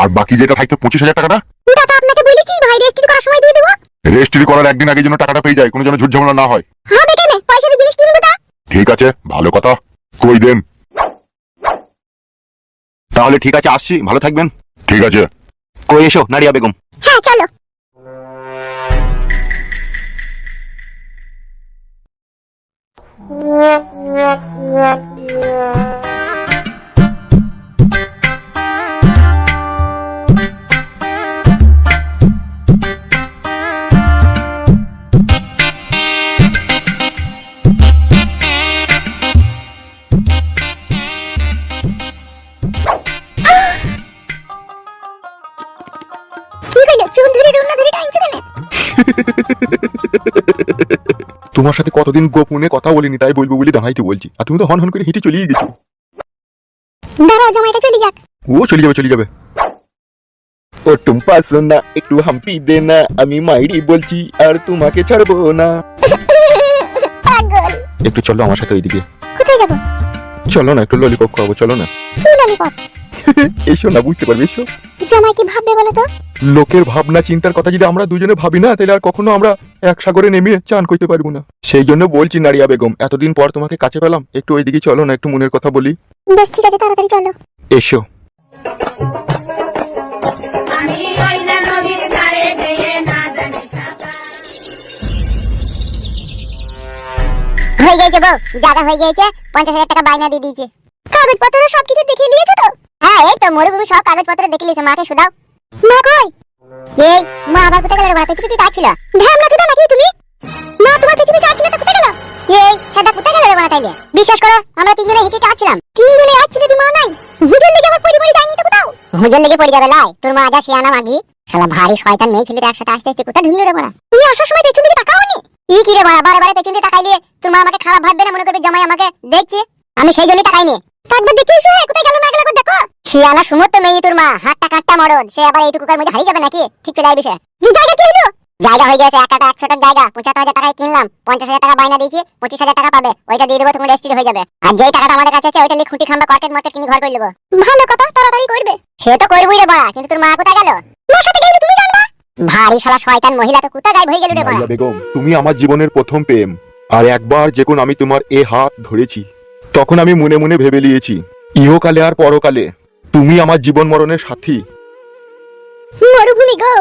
আর বাকি যেটা থাকতো পঁচিশ হাজার টাকাটা? দাদা আপনাকে বলেছি ভাই রেজিস্ট্রি করার সময় দিয়ে দেবো। রেজিস্ট্রি করার একদিন আগে যেন টাকাটা পেয়ে যায় কোনো যেন ঝুট ঝামেলা না হয়। হবে কেন পয়সা দিয়ে জিনিস কিনবো তা ঠিক আছে ভালো কথা। কই দেন? তাহলে ঠিক আছে আসছি ভালো থাকবেন। ঠিক আছে। কই এসো নারিয়া বেগম। হ্যাঁ চলো। তোমার সাথে কতদিন গোপনে কথা বলিনি তাই বলব বলে দাঁড়াইতে বলছি। আর তুমি তো হন হন করে হেঁটে চলেই গেছো। দাঁড়াও জামাইটা চলে যাক। ও চলে যাবে চলে যাবে। ও টুম্পা সোনা একটু হাম্পি দে না আমি মাইরি বলছি আর তোমাকে ছাড়বো না। পাগল। একটু চলো আমার সাথে ওইদিকে। কোথায় যাব? চলো না একটু ললিপপ খাওয়াবো চলো না। কি ললিপপ এসো না বুঝতে পারবে এসো। জামাই কি ভাববে বলো তো? লোকের ভাবনা চিন্তার কথা যদি আমরা দুজনে ভাবি না তাহলে আর কখনো আমরা এক সাগরে নেমে চান করতে পারব না। সেই জন্য বলছি নারিয়া বেগম এতদিন পর তোমাকে কাছে পেলাম একটু ওইদিকে চলো না একটু মনের কথা বলি। বেশ ঠিক আছে তাড়াতাড়ি চলো। এসো। হয়ে গেছে বউ জায়গা হয়ে গেছে পঞ্চাশ হাজার টাকা বায়না দিয়ে দিয়েছে। কাগজপত্র সবকিছু দেখিয়ে নিয়েছো তো? এই তো মরুভূমি সব কাগজপত্র দেখে নিয়েছে, মাকে শুধাও। মা কই? এই, মা আবার কোথায় গেল পিছু পিছু যাচ্ছিল ঢ্যামনা চুদা নাকি তুমি? মা, তোমার পিছু পিছু তো কোথায় গেল? এই, হেদা কোথায় গেল রে বাড়া তাইলে? বিশ্বাস করো, আমরা তিনজনে হেঁটে যাচ্ছিলাম তিনজনে যাচ্ছিলে দি মা নাই। হুজুর লেগে আবার পরিবারে যায়নি তো কোথাও? হুজুর লেগে পড়ে যাবে লাই। তোর মা যা শিয়ানা মাগি শালা ভারী শয়তান মেয়ে ছেলেটা একসাথে আসতে আসতে কোথায় ঢুকলো রে বাড়া তুমি আসার সময় পেছন দিকে তাকাওনি ই কি রে বাড়া বারে বারে পেছন দিকে তাকাইলে? তোর মা আমাকে খারাপ ভাববে না মনে করবে, জামাই আমাকে দেখছে? আমি সেই জন্যই তাকাইনি। একবার দেখি এসো কোথায় গেল না শিয়ানা সুমত তো মেয়ে তোর মা। হাতটা কাটটা মরদ সে আবার এইটুকুকার মধ্যে হারিয়ে যাবে নাকি? ঠিক চলে আসবে সে। জায়গা কি হলো? জায়গা হয়ে গেছে একটা একশো জায়গা। পঁচাত্তর হাজার টাকায় কিনলাম। পঞ্চাশ হাজার টাকা বায়না দিয়েছি, পঁচিশ হাজার টাকা পাবে। ওইটা দিয়ে দেবো, তোমার রেজিস্ট্রি হয়ে যাবে। আর যেই টাকাটা আমাদের কাছে আছে, ওইটা নিয়ে খুঁটি খাম্বা, কর্কেট মার্কেট কিনে ঘর করে নেব। ভালো কথা, তাড়াতাড়ি করবে। সে তো করবই রে বড়া, কিন্তু তোর মা কোথায় গেল? মার সাথে গেলে তুমি জানবা। ভারী শালা শয়তান মহিলা তো কোথায় গায়েব হয়ে গেল রে বড়া। বেগম, তুমি আমার জীবনের প্রথম প্রেম। আর একবার যখন আমি তোমার এ হাত ধরেছি, তখন আমি মনে মনে ভেবে নিয়েছি, ইহকালে আর পরকালে তুমি আমার জীবন মরণের সাথী। মরুভূমি গো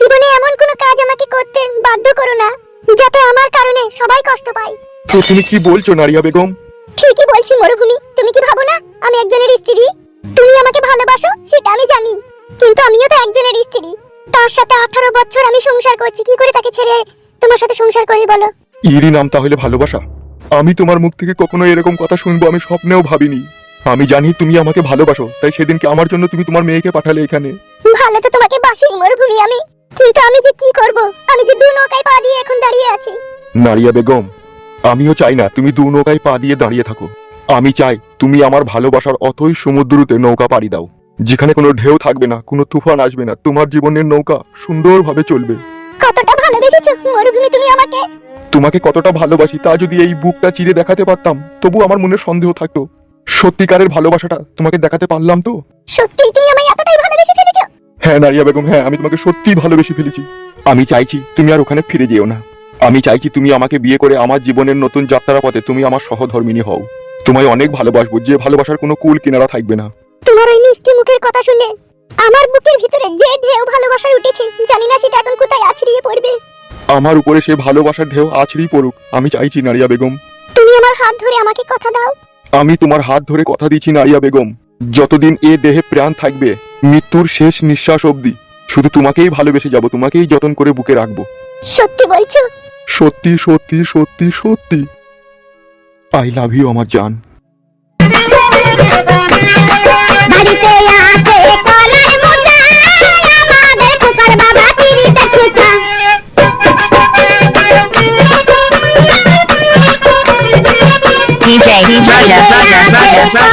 জীবনে এমন কোনো কাজ আমাকে করতে বাধ্য করো না যাতে আমার কারণে সবাই কষ্ট পায়। তো তুমি কি বলছো নারিয়া বেগম? ঠিকই বলছি মরুভূমি তুমি কি ভাবো না আমি একজনের স্ত্রী? তুমি আমাকে ভালোবাসো সেটা আমি জানি কিন্তু আমিও তো একজনের স্ত্রী। তার সাথে আঠারো বছর আমি সংসার করছি কি করে তাকে ছেড়ে তোমার সাথে সংসার করি বলো? ইরি নাম তাহলে ভালোবাসা? আমি তোমার মুখ থেকে কখনো এরকম কথা শুনব আমি স্বপ্নেও ভাবিনি। আমি জানি তুমি আমাকে ভালোবাসো তাই সেদিনকে আমার জন্য তুমি তোমার মেয়েকে পাঠালে এখানে। ভালো তো তোমাকে বাসি মরুভূমি আমি। কিন্তু আমি যে কি করব? আমি যে দু নৌকায় পা দিয়ে এখন দাঁড়িয়ে আছি। নারিয়া বেগম আমিও চাই না তুমি দু নৌকায় পা দিয়ে দাঁড়িয়ে থাকো। আমি চাই তুমি আমার ভালোবাসার অথই সমুদ্রতে নৌকা পাড়ি দাও। যেখানে কোনো ঢেউ থাকবে না কোনো তুফান আসবে না তোমার জীবনের নৌকা সুন্দরভাবে চলবে। কতটা ভালোবেসেছো মরুভূমি তুমি আমাকে? তোমাকে কতটা ভালোবাসি তা যদি এই বুকটা চিরে দেখাতে পারতাম তবু আমার মনে সন্দেহ থাকতো। সত্যিকারের ভালোবাসাটা তোমাকে দেখাতে পারলাম তো? সত্যি তুমি আমায় এতটাই ভালোবেসে ফেলেছো? হ্যাঁ নারিয়া বেগম হ্যাঁ আমি তোমাকে সত্যিই ভালোবেসে ফেলেছি। আমি চাইছি তুমি আর ওখানে ফিরে যেও না। আমি চাইছি তুমি আমাকে বিয়ে করে আমার জীবনের নতুন যাত্রা পথে তুমি আমার সহধর্মিনী হও। তোমায় অনেক ভালোবাসবো যে ভালোবাসার কোনো কুল কিনারা থাকবে না। তোমার ওই মিষ্টি মুখের কথা শুনে আমার বুকের ভিতরে যে ঢেউ ভালোবাসার উঠেছে জানি না সেটা এখন কোথায় আছড়িয়ে পড়বে। আমার উপরে সে ভালোবাসার ঢেউ আছড়েই পড়ুক আমি চাইছি নারিয়া বেগম। তুমি আমার হাত ধরে আমাকে কথা দাও। আমি তোমার হাত ধরে কথা দিচ্ছি নারিয়া বেগম। যতদিন এ দেহে প্রাণ থাকবে মৃত্যুর শেষ নিঃশ্বাস অবধি শুধু তোমাকেই ভালোবেসে যাব তোমাকেই যতন করে বুকে রাখব। সত্যি বলছো? সত্যি সত্যি সত্যি সত্যি। আই লাভ ইউ আমার জান। Gracias.